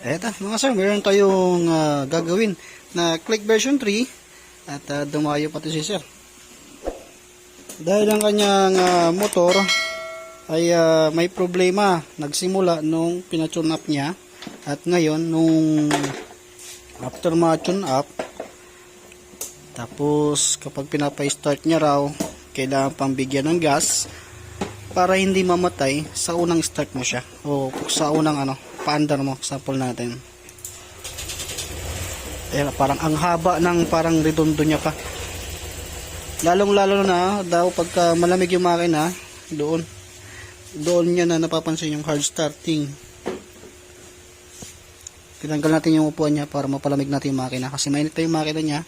Eto, mga sir, meron tayong ah, gagawin na click version 3 at ah, dumayo pati si sir. Dahil ang kanyang ah, motor ay ah, may problema. Nagsimula nung pinatune up niya at ngayon nung after ma-tune up tapos kapag pinapa-start niya raw kailangan pang bigyan ng gas para hindi mamatay sa unang start mo siya. O sa unang ano paandar mo sample natin. Ayan, parang ang haba ng parang redondo niya pa. Lalong lalo na daw pagka malamig yung makina doon. Doon niya na napapansin yung hard starting. Tinanggal natin yung upuan niya para mapalamig natin yung makina kasi mainit pa yung makina niya.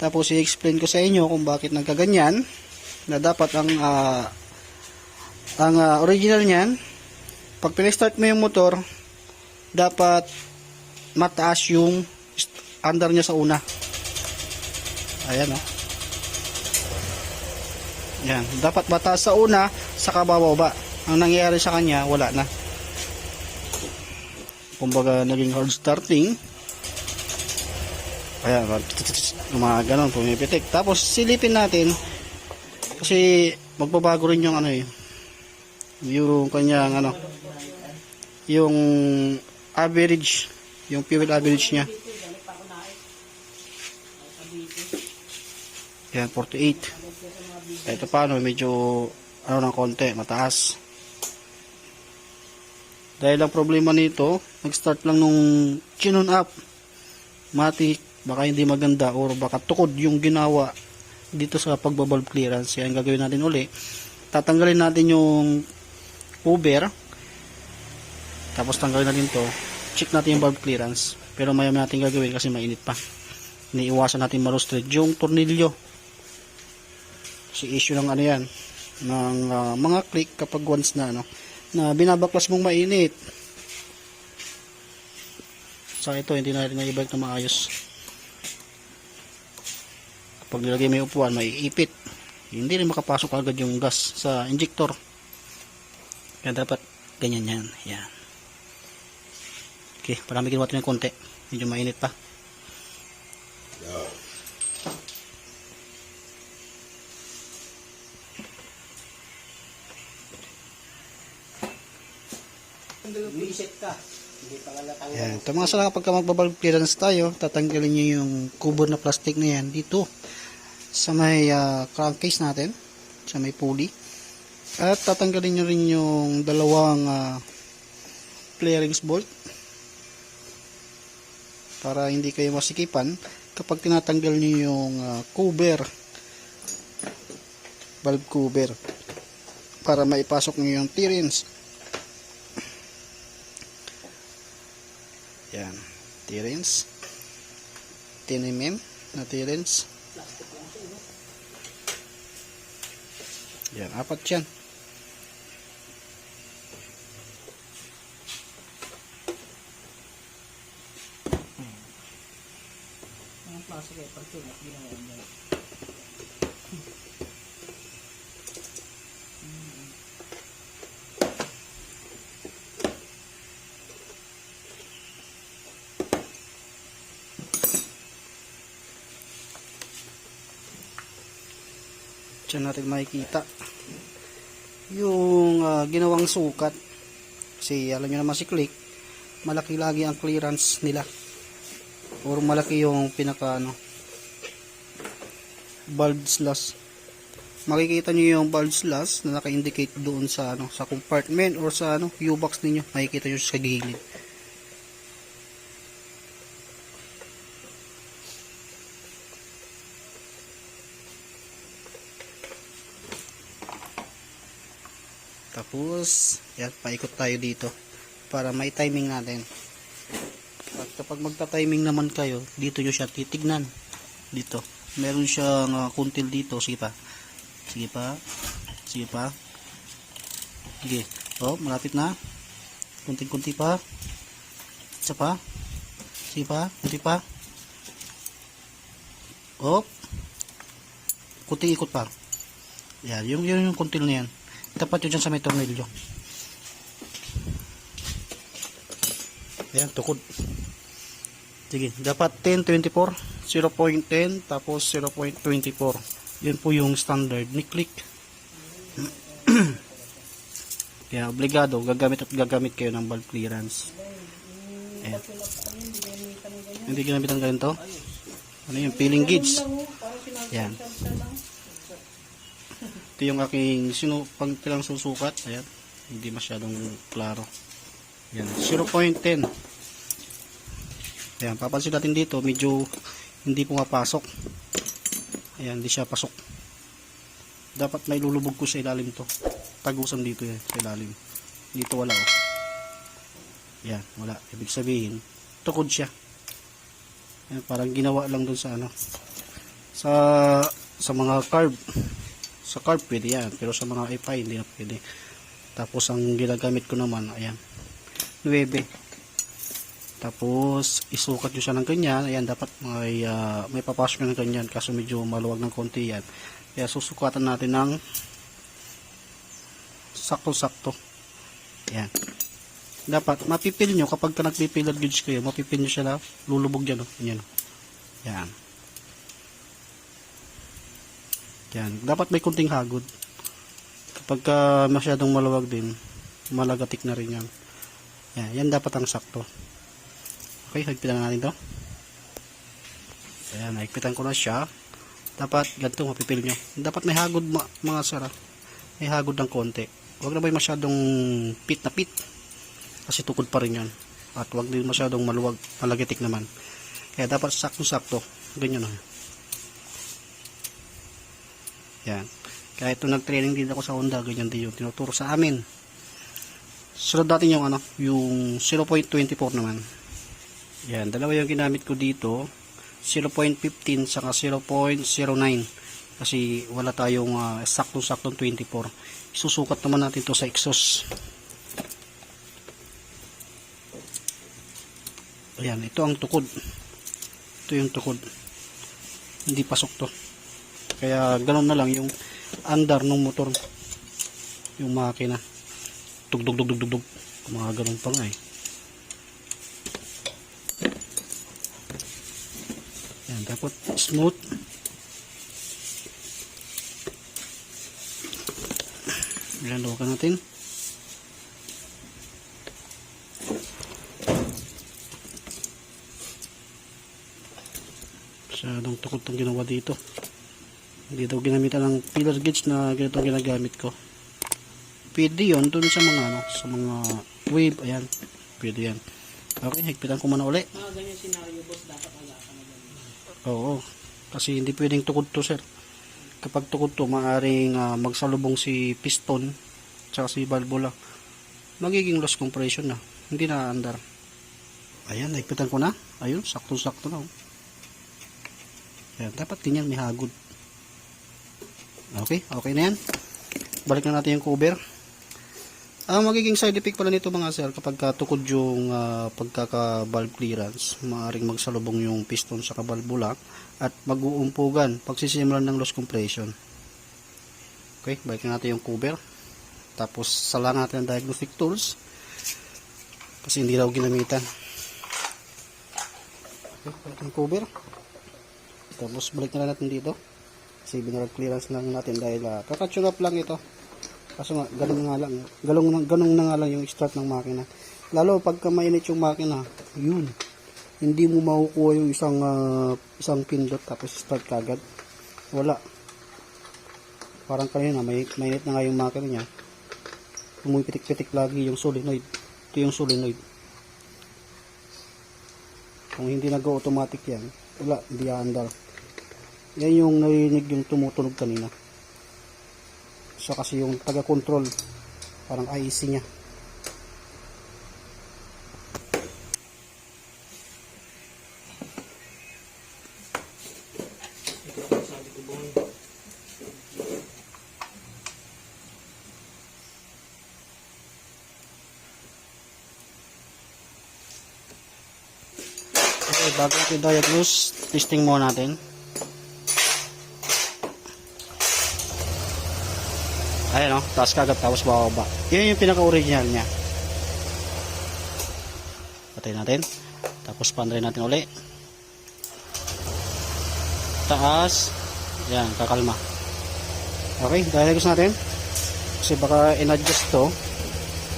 Tapos i-explain ko sa inyo kung bakit nagkaganyan na dapat ang ah, ang ah, original niyan pag pinastart mo yung motor dapat mataas yung under niya sa una. Ayan oh. Yan dapat mataas sa una saka bababa. Ang nangyayari sa kanya wala na. Kumbaga naging hard starting. Ayan mga ganon pumipitik. Tapos silipin natin kasi magbabago rin yung ano eh yung kanyang ano yung average yung fuel average niya. Yan 48 ito paano medyo ano ng konti mataas. Dahil ang problema nito nag-start lang nung chinun up. Matik baka hindi maganda or baka tukod yung ginawa dito sa pagbabalve clearance. Yan gagawin natin uli. Tatanggalin natin yung cover tapos tanggalin natin to. Check natin yung valve clearance. Pero maya natin gagawin kasi mainit pa. Iniiwasan natin marusted yung tornilyo. Si issue ng ano yan. Ng ah, mga click kapag once na ano na binabaklas mong mainit. Sa ito hindi na natin naibalik na maayos. Kapag nilagay may upuan may ipit hindi rin makapasok agad yung gas sa injector kaya dapat ganyan yan yan okay palamigin natin ng konti medyo mainit pa. Yan. Ito mga sala kapag magbabalve clearance tayo, tatanggalin nyo yung cover na plastic na yan dito sa may ah, crankcase natin, sa may pulley. At tatanggalin nyo rin yung dalawang ah, clearance bolt para hindi kayo masikipan kapag tinatanggal nyo yung ah, cover valve cover para maipasok nyo yung T-rings Yan. T-rings. 10 mm na T-rings. Yan. Apat yan. Kayo, pag tunok, ginawa niya. Diyan natin makikita yung ah, ginawang sukat. Kasi alam nyo naman si Click, malaki lagi ang clearance nila. Or malaki yung pinaka ano, bulb slash. Makikita nyo yung bulb slash na naka-indicate doon sa ano, sa compartment or sa ano, U-box ninyo. Makikita nyo sa gilid. Tapos, yan, paikot tayo dito para may timing natin. Kapag magta-timing naman kayo, dito nyo siya titignan. Dito. Meron siyang uh, kuntil dito. Sige pa. Sige pa. Sige pa. Sige. Oh, malapit na. Kunti-kunti pa. Isa pa. Sige pa. Kunti pa. Oh. Kunting ikot pa. Yan. Yung, yung, yung kuntil na yan. Tapat yun dyan sa may tornilyo. Ayan, tukod. Sige, dapat 1024, 0.10, tapos 0.24. Yun po yung standard ni click. Kaya obligado, gagamit at gagamit kayo ng valve clearance. Ayan. Hindi ginamit ang ganito? Ano yung peeling gauge? Ayan. Ito yung aking sinu pag tilang susukat. Ayan. Hindi masyadong klaro. Ayan. 0.10. Ayan. Papansin natin dito, medyo hindi pumapasok. Ayan. Hindi siya pasok. Dapat may lulubog ko sa ilalim to. Tagusan dito yan sa ilalim. Dito wala oh. Ayan. Wala. Ibig sabihin, tukod siya. Ayan, parang ginawa lang dun sa ano. Sa sa mga carb. Sa carb pwede yan. Pero sa mga FI hindi na pwede. Tapos ang ginagamit ko naman, ayan. 9. Tapos isukat nyo siya ng ganyan. Ayan, dapat may, ah, may papasok ng ganyan. Kaso medyo maluwag ng konti yan. Kaya susukatan natin ng sakto-sakto. Ayan. Dapat mapipil nyo kapag ka nagpipilar gauge kayo, mapipil nyo siya na lulubog yan. Oh. Yan. Yan. Yan. Dapat may kunting hagod. Kapag ka masyadong maluwag din, malagatik na rin yan. Yan. Yan dapat ang sakto. Okay, hagpitan na natin to. Ayan, nahigpitan ko na siya. Dapat ganito mapipil nyo. Dapat may hagod ma- mga sara. May hagod ng konti. Huwag na ba masyadong pit na pit. Kasi tukod pa rin yan. At huwag din masyadong maluwag, malagitik naman. Kaya dapat sakto-sakto. Ganyan na. Yan. Kaya ito nag-training din ako sa Honda, ganyan din yung tinuturo sa amin. Sunod natin yung ano, yung 0.24 naman. Yan, dalawa yung ginamit ko dito. 0.15 saka 0.09 kasi wala tayong uh, saktong-saktong 24. Isusukat naman natin to sa exhaust. Ayan, ito ang tukod. Ito yung tukod. Hindi pasok to. Kaya ganoon na lang yung andar ng motor. Yung makina. Tugdug dug dug dug dug. Mga ganun pa nga eh. Dapat smooth. Ilalukan natin. Masyadong tukod itong ginawa dito. Hindi daw ginamitan ng pillar gauge na ganito ang ginagamit ko. Pwede yun dun sa mga ano, sa mga wave, ayan. Pwede yan. Okay, higpitan ko muna uli. Mga ganyan scenario, boss, dapat ganyan. Oo. Kasi hindi pwedeng tukod to, sir. Kapag tukod to, maaring ah, magsalubong si piston tsaka si valvula. Magiging loss compression na. Hindi na andar. Ayan, naigpitan ko na. Ayun, sakto-sakto na. oh. Ayan, dapat ganyan may hagod. Okay, okay na yan. Balik na natin yung cover. Ang magiging side effect pala nito mga sir, kapag ka tukod yung ah, pagkaka-valve clearance, maaaring magsalubong yung piston sa kabalbula at mag-uumpugan pagsisimulan ng loss compression. Okay, balik na natin yung cover. Tapos salang natin ang diagnostic tools kasi hindi daw ginamitan. Okay, balik yung cover. Tapos balik natin dito. Kasi binarag clearance lang natin dahil uh, kakatune up lang ito. Kaso nga, ganun nga lang. Galong, na- ganun na nga lang yung start ng makina. Lalo pagka mainit yung makina, yun. Hindi mo makukuha yung isang ah, isang pindot tapos start kagad. Wala. Parang kanina, may, mainit na nga yung makina niya. Pumipitik-pitik lagi yung solenoid. Ito yung solenoid. Kung hindi nag-automatic yan, wala, hindi aandar. Yan yung narinig yung tumutunog kanina. Siya kasi yung taga-control. Parang IC niya. Bago natin diagnose, testing muna natin. Ayan o, taas kagad tapos bababa. Yun yung pinaka-original niya. patay natin. Tapos pandray natin uli. Taas. Yan kakalma. Okay diagnose natin. Kasi baka in-adjust to.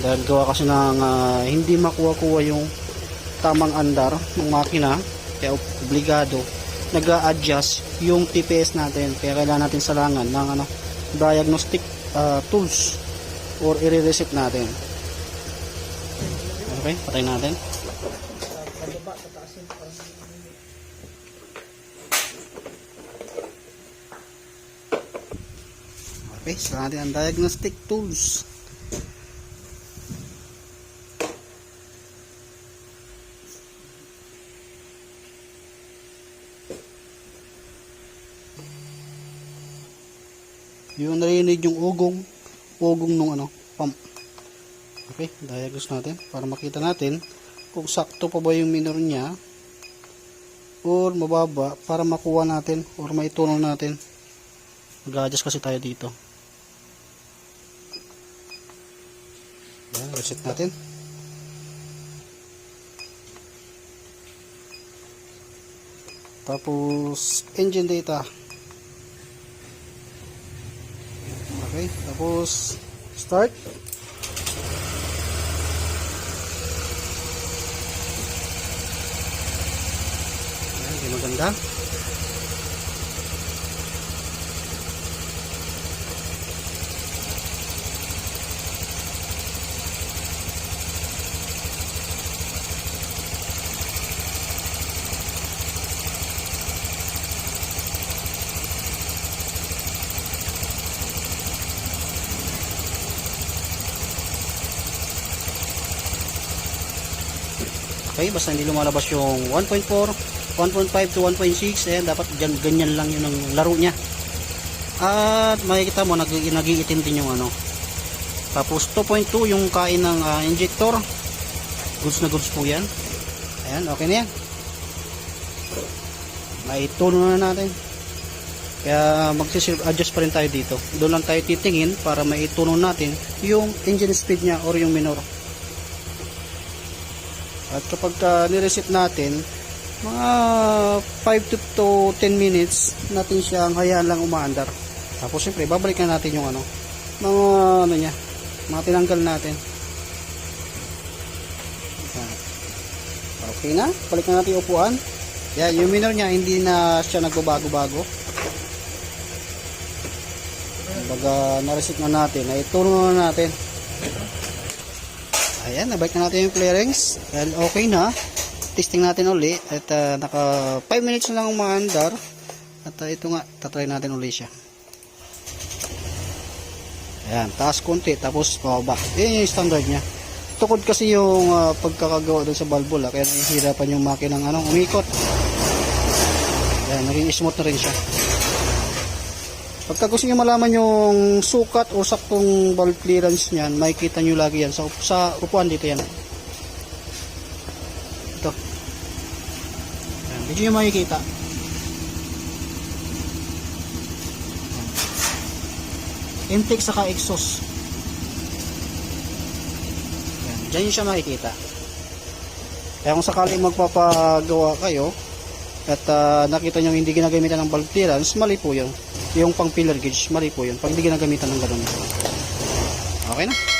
Dahil gawa kasi ng ah, hindi makuha-kuha yung tamang andar ng makina. Kaya obligado nag adjust yung TPS natin. Kaya kailangan natin salangan ng ano, diagnostic ah, tools or i-reset natin. Okay patay natin. Okay sa natin ang diagnostic tools yung narinig yung ugong ugong nung ano pump. Okay diagnose natin para makita natin kung sakto pa ba yung minor niya or mababa para makuha natin or maitunon natin. Mag-adjust kasi tayo dito. Yan reset natin. Tapos engine data Okay, tapos start. Ayan, di maganda. Okay, basta hindi lumalabas yung 1.4, 1.5 to 1.6, ayan, dapat gan- ganyan lang yun ang laro niya. At makikita mo, nag nagiitim din yung ano. Tapos 2.2 yung kain ng ah, injector. Goods na goods po yan. Ayan, okay na yan. Maituno na natin. Kaya magsiself-adjust pa rin tayo dito. Doon lang tayo titingin para maituno natin yung engine speed niya or yung minor. At kapag uh, nireset natin, mga 5 to, to 10 minutes natin siyang hayaan lang umaandar. Tapos siyempre, babalikan natin yung ano, mga ano niya, mga tinanggal natin. Okay na, balikan natin yung upuan. Yan, yung minor niya, hindi na siya nagbabago-bago. Baga, nareset na natin, ay turno na natin. Ayan, nabalik na natin yung clearings. Well, okay na. Testing natin uli. At ah, naka 5 minutes na lang umaandar. At ah, ito nga, tatry natin uli siya. Ayan, taas konti. Tapos pababa. Yan yung standard niya. Tukod kasi yung ah, pagkakagawa doon sa valvula. Kaya nahihirapan yung makinang anong umikot. Ayan, naging smooth na rin siya. Pagka gusto nyo malaman yung sukat o saktong valve clearance niyan, makikita nyo lagi yan. Sa, sa upuan dito yan. Ito. Ayan, dito nyo makikita. Intake saka exhaust. Ayan, dyan nyo siya makikita. Kaya kung sakaling magpapagawa kayo, at ah, nakita nyo hindi ginagamitan ng valve clearance, mali po yun. Yung pang pillar gauge, mali po yun. Pag hindi ginagamitan ng ganun. Okay na?